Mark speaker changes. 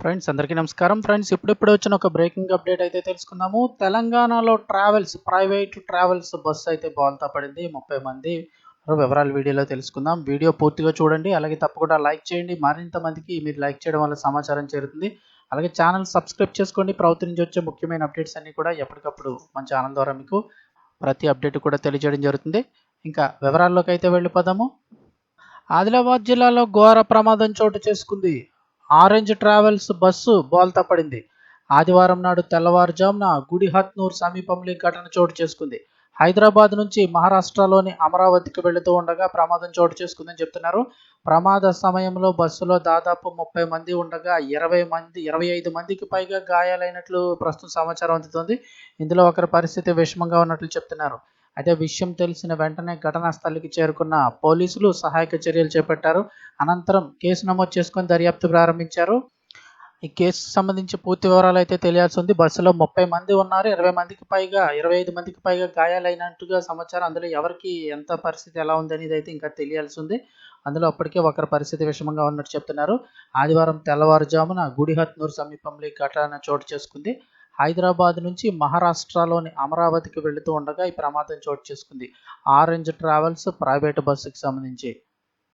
Speaker 1: Friends అందరికీ నమస్కారం. Friends ఇప్పుడిప్పుడు వచ్చిన ఒక బ్రేకింగ్ అప్డేట్ అయితే తెలుసుకుందాము. తెలంగాణలో ట్రావెల్స్ ప్రైవేట్ ట్రావెల్స్ బస్సు అయితే బోల్తా పడింది. ముప్పై మంది వివరాలు వీడియోలో తెలుసుకుందాం. వీడియో పూర్తిగా చూడండి. అలాగే తప్పకుండా లైక్ చేయండి. మరింత మందికి మీరు లైక్ చేయడం వల్ల సమాచారం చేరుతుంది. అలాగే ఛానల్ సబ్స్క్రైబ్ చేసుకోండి. ప్రభుత్వం నుంచి వచ్చే ముఖ్యమైన అప్డేట్స్ అన్నీ కూడా ఎప్పటికప్పుడు మన ఛానల్ ద్వారా మీకు ప్రతి అప్డేట్ కూడా తెలియజేయడం జరుగుతుంది. ఇంకా వివరాల్లోకి అయితే వెళ్ళిపోదాము. ఆదిలాబాద్ జిల్లాలో ఘోర ప్రమాదం చోటు చేసుకుంది. ఆరెంజ్ ట్రావెల్స్ బస్సు బోల్తా పడింది. ఆదివారం నాడు తెల్లవారుజామున గుడిహత్నూర్ సమీపంలో ఈ ఘటన చోటు చేసుకుంది. హైదరాబాద్ నుంచి మహారాష్ట్రలోని అమరావతికి వెళుతూ ఉండగా ప్రమాదం చోటు చేసుకుందని చెప్తున్నారు. ప్రమాద సమయంలో బస్సులో దాదాపు ముప్పై మంది ఉండగా ఇరవై మంది ఇరవై ఐదు మందికి పైగా గాయాలైనట్లు ప్రస్తుతం సమాచారం అందుతుంది. ఇందులో ఒకరి పరిస్థితి విషమంగా ఉన్నట్లు చెప్తున్నారు. అయితే విషయం తెలిసిన వెంటనే ఘటనా స్థలికి చేరుకున్న పోలీసులు సహాయక చర్యలు చేపట్టారు. అనంతరం కేసు నమోదు చేసుకొని దర్యాప్తు ప్రారంభించారు. ఈ కేసు సంబంధించి పూర్తి వివరాలు అయితే తెలియాల్సి ఉంది. బస్సులో ముప్పై మంది ఉన్నారు. ఇరవై మందికి పైగా ఇరవై ఐదు మందికి పైగా గాయాలైనట్టుగా సమాచారం అందులో ఎవరికి ఎంత పరిస్థితి ఎలా ఉంది అనేది అయితే ఇంకా తెలియాల్సి ఉంది. అందులో అప్పటికే ఒకరి పరిస్థితి విషమంగా ఉన్నట్టు చెప్తున్నారు. ఆదివారం తెల్లవారుజామున గుడిహత్నూరు సమీపంలో ఈ ఘటన చోటు చేసుకుంది. హైదరాబాద్ నుంచి మహారాష్ట్రలోని అమరావతికి వెళుతూ ఉండగా ఈ ప్రమాదం చోటు చేసుకుంది. ఆరెంజ్ ట్రావెల్స్ ప్రైవేట్ బస్సుకి సంబంధించి